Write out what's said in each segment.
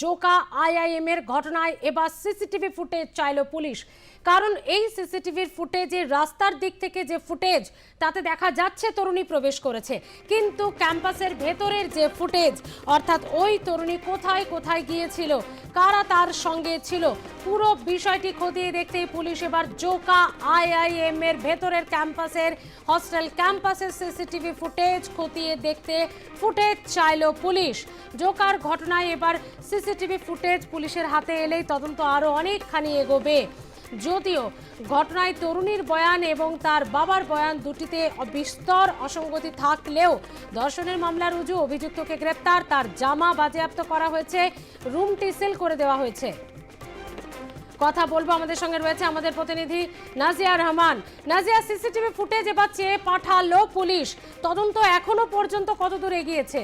Joka IIM এর ঘটনায় এবার সিসিটিভি ফুটেজ চাইল পুলিশ। কারণ এই সিসিটিভির ফুটেজে রাস্তার দিক থেকে যে ফুটেজ, তাতে দেখা যাচ্ছে তরুণী প্রবেশ করেছে। কিন্তু ক্যাম্পাসের ভেতরের যে ফুটেজ, অর্থাৎ ওই তরুণী কোথায় কোথায় গিয়েছিল, কারা তার সঙ্গে ছিল, পুরো বিষয়টি খতিয়ে দেখতেই পুলিশ এবার জোকা আইআইএম এর ভেতরের ক্যাম্পাসের, হস্টেল ক্যাম্পাসের সিসিটিভি ফুটেজ খতিয়ে দেখতে ফুটেজ চাইল পুলিশ। জোকার ঘটনায় এবার সিসিটিভি ফুটেজ পুলিশের হাতে এলেই তদন্ত আরও অনেকখানি এগোবে। যদিও ঘটনায় তরুণীর বয়ান এবং তার বাবার বয়ান দুটিতে বিস্তর অসঙ্গতি থাকলেও ধর্ষণের মামলা রুজু, অভিযুক্তকে গ্রেপ্তার, তার জামা বাজেয়াপ্ত করা হয়েছে, রুমটি সেল করে দেওয়া হয়েছে। কথা বলব আমাদের সঙ্গে রয়েছে আমাদের প্রতিনিধি নাজিয়া রহমান। নাজিয়া, সিসিটিভি ফুটেজ এবার চেয়ে পাঠালো পুলিশ। তদন্ত এখনও পর্যন্ত কত দূর এগিয়েছে?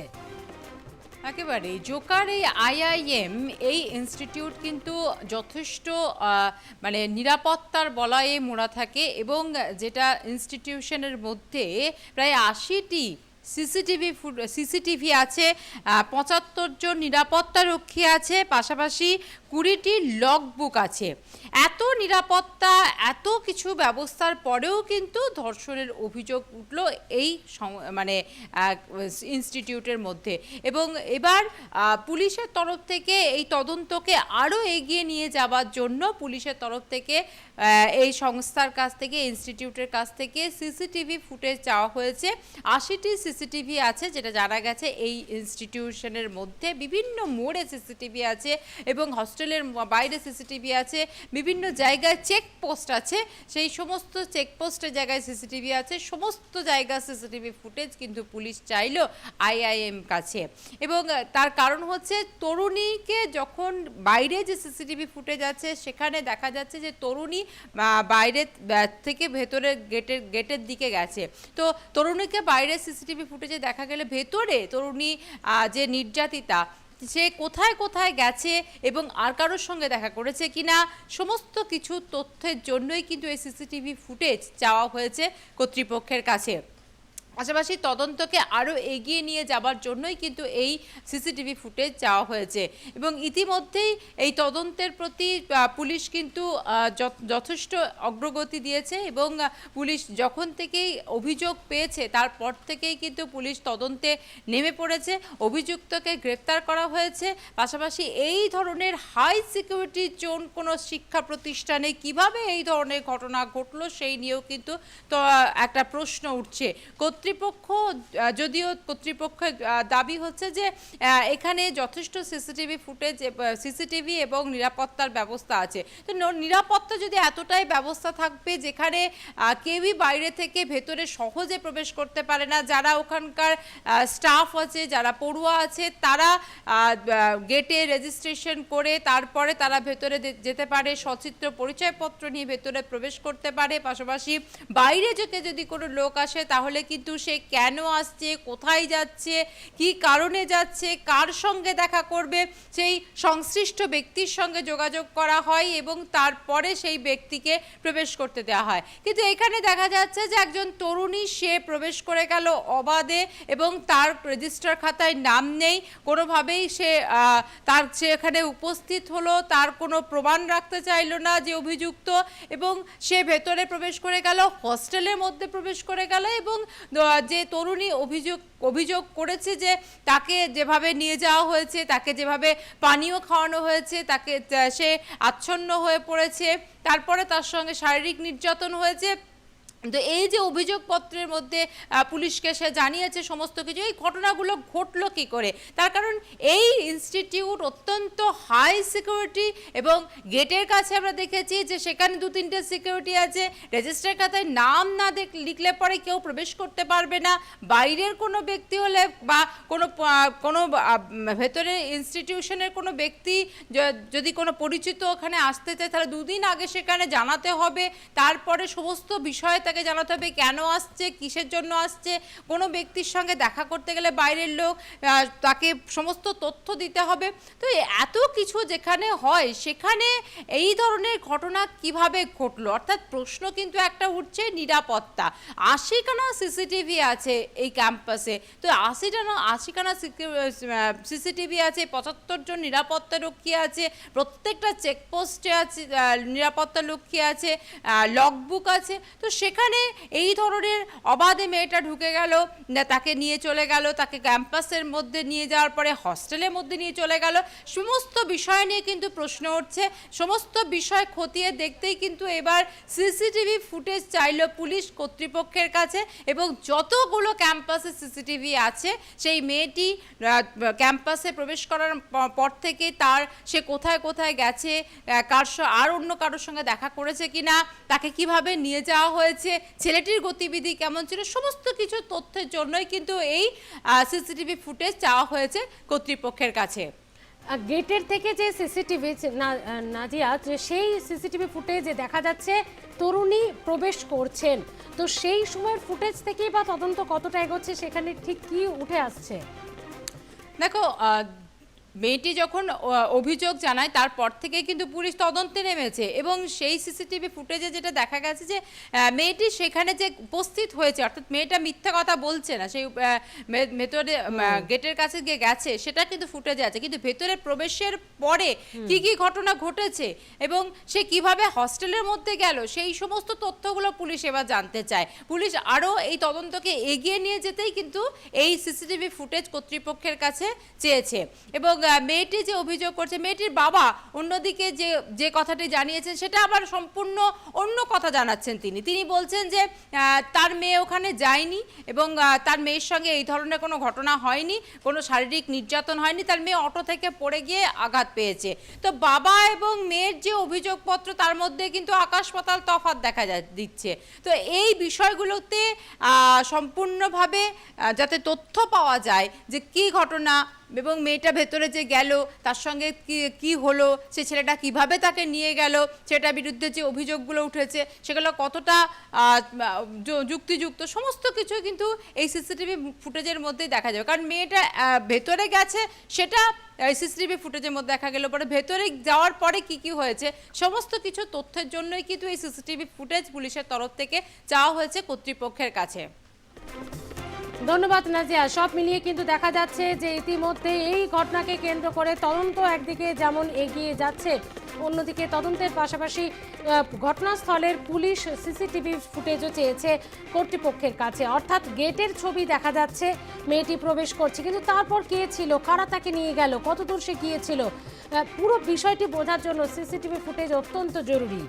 একেবারে। জোকার, এই আইআইএম, এই ইনস্টিটিউট কিন্তু যথেষ্ট মানে নিরাপত্তার বলায়ে মোড়া থাকে এবং যেটা ইনস্টিটিউশনের মধ্যে প্রায় আশিটি সিসিটিভি সিসিটিভি আছে পঁচাত্তর জন নিরাপত্তা রক্ষী আছে, পাশাপাশি কুড়িটি লগ বুক আছে। এত নিরাপত্তা, এত কিছু ব্যবস্থার পরেও কিন্তু ধর্ষণের অভিযোগ উঠল এই মানে ইনস্টিটিউটের মধ্যে। এবং এবার পুলিশের তরফ থেকে এই তদন্তকে আরও এগিয়ে নিয়ে যাওয়ার জন্য পুলিশের তরফ থেকে এই সংস্থার কাছ থেকে ইনস্টিটিউটের কাছ থেকে সিসিটিভি ফুটেজ চাওয়া হয়েছে। আশিটি সিসিটিভি আছে যেটা জানা গেছে এই ইনস্টিটিউশনের মধ্যে। বিভিন্ন মোড়ে সিসিটিভি আছে এবং হস্টেলের বাইরে সিসিটিভি আছে, বিভিন্ন জায়গায় চেকপোস্ট আছে, সেই সমস্ত চেকপোস্টের জায়গায় সিসিটিভি আছে, সমস্ত জায়গা সিসিটিভি ফুটেজ কিন্তু পুলিশ চাইল আইআইএম কাছে। এবং তার কারণ হচ্ছে তরুণীকে যখন বাইরে যে সিসিটিভি ফুটেজ আছে, সেখানে দেখা যাচ্ছে যে তরুণী বাইরে থেকে ভেতরে গেটের গেটের দিকে গেছে। তো তরুণীকে বাইরে সিসিটিভি ফুটেজে দেখা গেলে ভেতরে তরুণী যে নির্যাতিতা সে কোথায় কোথায় গেছে এবং আর কারোর সঙ্গে দেখা করেছে কিনা, সমস্ত কিছু তথ্যের জন্যই কিন্তু এই সিসিটিভি ফুটেজ চাওয়া হয়েছে কর্তৃপক্ষের কাছে। পাশাপাশি তদন্তকে আরও এগিয়ে নিয়ে যাবার জন্যই কিন্তু এই সিসিটিভি ফুটেজ চাওয়া হয়েছে। এবং ইতিমধ্যেই এই তদন্তের প্রতি পুলিশ কিন্তু যথেষ্ট অগ্রগতি দিয়েছে এবং পুলিশ যখন থেকেই অভিযোগ পেয়েছে, তারপর থেকেই কিন্তু পুলিশ তদন্তে নেমে পড়েছে। অভিযুক্তকে গ্রেপ্তার করা হয়েছে। পাশাপাশি এই ধরনের হাই সিকিউরিটি জোন কোনো শিক্ষা প্রতিষ্ঠানে কীভাবে এই ধরনের ঘটনা ঘটলো সেই নিয়েও কিন্তু একটা প্রশ্ন উঠছে। কর্তৃপক্ষ যদিও কর্তৃপক্ষের দাবি হচ্ছে যে এখানে যথেষ্ট সিসিটিভি ফুটেজ সিসিটিভি এবং নিরাপত্তার ব্যবস্থা আছে। তো নিরাপত্তা যদি এতটাই ব্যবস্থা থাকবে যেখানে কেউই বাইরে থেকে ভেতরে সহজে প্রবেশ করতে পারে না, যারা ওখানকার স্টাফ আছে, যারা পড়ুয়া আছে, তারা গেটে রেজিস্ট্রেশন করে তারপরে তারা ভেতরে যেতে পারে, সচিত্র পরিচয়পত্র নিয়ে ভেতরে প্রবেশ করতে পারে। পাশাপাশি বাইরে থেকে যদি কোনো লোক আসে, তাহলে কিন্তু সে কেন আসছে, কোথায় যাচ্ছে, কি কারণে যাচ্ছে, কার সঙ্গে দেখা করবে, সেই সংশ্লিষ্ট ব্যক্তির সঙ্গে যোগাযোগ করা হয় এবং তারপরে সেই ব্যক্তিকে প্রবেশ করতে দেওয়া হয়। কিন্তু এখানে দেখা যাচ্ছে যে একজন তরুণী, সে প্রবেশ করে গেল অবাধে এবং তার রেজিস্টার খাতায় নাম নেই। কোনোভাবেই সে তার সে এখানে উপস্থিত হলো, তার কোনো প্রমাণ রাখতে চাইলো না যে অভিযুক্ত এবং সে ভেতরে প্রবেশ করে গেল, হস্টেলের মধ্যে প্রবেশ করে গেল এবং যে তরুণী অভিযোগ অভিযোগ করেছে যে তাকে যেভাবে নিয়ে যাওয়া হয়েছে, তাকে যেভাবে পানীয় খাওয়ানো হয়েছে, তাকে সে আচ্ছন্ন হয়ে পড়েছে। তারপরে তার সঙ্গে শারীরিক নির্যাতন হয়েছে। তো এই যে অভিযোগপত্রের মধ্যে পুলিশকে সে জানিয়েছে সমস্ত কিছু, এই ঘটনাগুলো ঘটলো কি করে? তার কারণ এই ইনস্টিটিউট অত্যন্ত হাই সিকিউরিটি এবং গেটের কাছে আমরা দেখেছি যে সেখানে দু তিনটে সিকিউরিটি আছে। রেজিস্টার খাতায় নাম না দেখ, লিখলে পরে কেউ প্রবেশ করতে পারবে না। বাইরের কোনো ব্যক্তি হলে বা কোনো কোনো ভেতরে ইনস্টিটিউশনের কোনো ব্যক্তি যদি কোনো পরিচিত ওখানে আসতে চায়, তাহলে দুদিন আগে সেখানে জানাতে হবে। তারপরে সমস্ত বিষয় তাকে জানাতে হবে কেন আসছে, কিসের জন্য আসছে। কোনো ব্যক্তির সঙ্গে দেখা করতে গেলে বাইরের লোক তাকে সমস্ত তথ্য দিতে হবে। তো এত কিছু যেখানে হয়, সেখানে এই ধরনের ঘটনা কীভাবে ঘটলো? অর্থাৎ প্রশ্ন কিন্তু একটা উঠছে, নিরাপত্তা। আশিখানা সিসিটিভি আছে এই ক্যাম্পাসে। তো আশিখানা আশিখানা সিসিটিভি আছে, পঁচাত্তর জন নিরাপত্তা রক্ষী আছে, প্রত্যেকটা চেকপোস্টে আছে নিরাপত্তা রক্ষী আছে লগবুক আছে। তো সেখানে এই ধরনের অবাধে মেয়েটা ঢুকে গেল তাকে নিয়ে চলে গেল, তাকে ক্যাম্পাসের মধ্যে নিয়ে যাওয়ার পরে হস্টেলের মধ্যে নিয়ে চলে গেল। সমস্ত বিষয় নিয়ে কিন্তু প্রশ্ন উঠছে, সমস্ত বিষয় খতিয়ে দেখতেই কিন্তু এবার সিসিটিভি ফুটেজ চাইল পুলিশ কর্তৃপক্ষের কাছে এবং যতগুলো ক্যাম্পাসে সিসিটিভি আছে, সেই মেয়েটি ক্যাম্পাসে প্রবেশ করার পর থেকে তার, সে কোথায় কোথায় গেছে কার আর অন্য কারোর সঙ্গে দেখা করেছে কিনা, তাকে কীভাবে নিয়ে যাওয়া হয়েছে ছেলেটির গতিবিধি কেমন ছিল? সমস্ত কিছু তথ্যের জন্যই কিন্তু এই সিসিটিভি ফুটেজ চাওয়া হয়েছে কর্তৃপক্ষের কাছে। গেটের থেকে যে সিসিটিভি নাজিয়া যে সেই সিসিটিভি ফুটেজে দেখা যাচ্ছে তরুণী প্রবেশ করছেন। তো সেই সময়ের ফুটেজ থেকেই বা তদন্ত কতটা এগোচ্ছে সেখানে ঠিক কি উঠে আসছে? দেখো আহ, মেয়েটি যখন অভিযোগ জানায় তারপর থেকে কিন্তু পুলিশ তদন্তে নেমেছে এবং সেই সিসিটিভি ফুটেজে যেটা দেখা গেছে যে মেয়েটি সেখানে যে উপস্থিত হয়েছে অর্থাৎ মেয়েটা মিথ্যা কথা বলছে না সেই ভেতরে গেটের কাছে গিয়ে গেছে সেটা কিন্তু ফুটেজে আছে। কিন্তু ভেতরে প্রবেশের পরে কি কি ঘটনা ঘটেছে এবং সে কীভাবে হস্টেলের মধ্যে গেল সেই সমস্ত তথ্যগুলো পুলিশ এবার জানতে চায়। পুলিশ আরও এই তদন্তকে এগিয়ে নিয়ে যেতেই কিন্তু এই সিসিটিভি ফুটেজ কর্তৃপক্ষের কাছে চেয়েছে এবং মেয়েটি যে অভিযোগ করছে, মেয়েটির বাবা অন্যদিকে যে যে কথাটি জানিয়েছেন, সেটা আবার সম্পূর্ণ অন্য কথা জানাচ্ছেন তিনি। তিনি বলছেন যে তার মেয়ে ওখানে যায়নি এবং তার মেয়ের সঙ্গে এই ধরনের কোনো ঘটনা হয়নি, কোনো শারীরিক নির্যাতন হয়নি, তার মেয়ে অটো থেকে পড়ে গিয়ে আঘাত পেয়েছে। তো বাবা এবং মেয়ের যে অভিযোগপত্র, তার মধ্যে কিন্তু আকাশ পাতাল তফাৎ দেখা যা, দিচ্ছে। তো এই বিষয়গুলোতে সম্পূর্ণভাবে যাতে তথ্য পাওয়া যায় যে কি ঘটনা এবং মেয়েটা ভেতরে যে গেল, তার সঙ্গে কি হলো, সে ছেলেটা কীভাবে তাকে নিয়ে গেল সেটার বিরুদ্ধে যে অভিযোগগুলো উঠেছে, সেগুলো কতটা যুক্তিযুক্ত, সমস্ত কিছু কিন্তু এই সিসিটিভি ফুটেজের মধ্যেই দেখা যাবে। কারণ মেয়েটা ভেতরে গেছে, সেটা সিসিটিভি ফুটেজের মধ্যে দেখা গেল, পরে ভেতরে যাওয়ার পরে কি কি হয়েছে, সমস্ত কিছু তথ্যের জন্যই কিন্তু এই সিসিটিভি ফুটেজ পুলিশের তরফ থেকে চাওয়া হয়েছে কর্তৃপক্ষের কাছে। ধন্যবাদ, নাজিয়া। সব মিলিয়ে কিন্তু দেখা যাচ্ছে যে ইতিমধ্যে এই ঘটনাকে কেন্দ্র করে তদন্ত একদিকে যেমন এগিয়ে যাচ্ছে, অন্যদিকে তদন্তের পাশাপাশি ঘটনাস্থলের পুলিশ সিসিটিভি ফুটেজও চেয়েছে কর্তৃপক্ষের কাছে। অর্থাৎ গেটের ছবি দেখা যাচ্ছে, মেয়েটি প্রবেশ করছে। কিন্তু তারপর কে ছিল? কারা তাকে নিয়ে গেল? কত দূর সে গিয়েছিল? পুরো বিষয়টি বোঝার জন্য সিসিটিভি ফুটেজ অত্যন্ত জরুরি।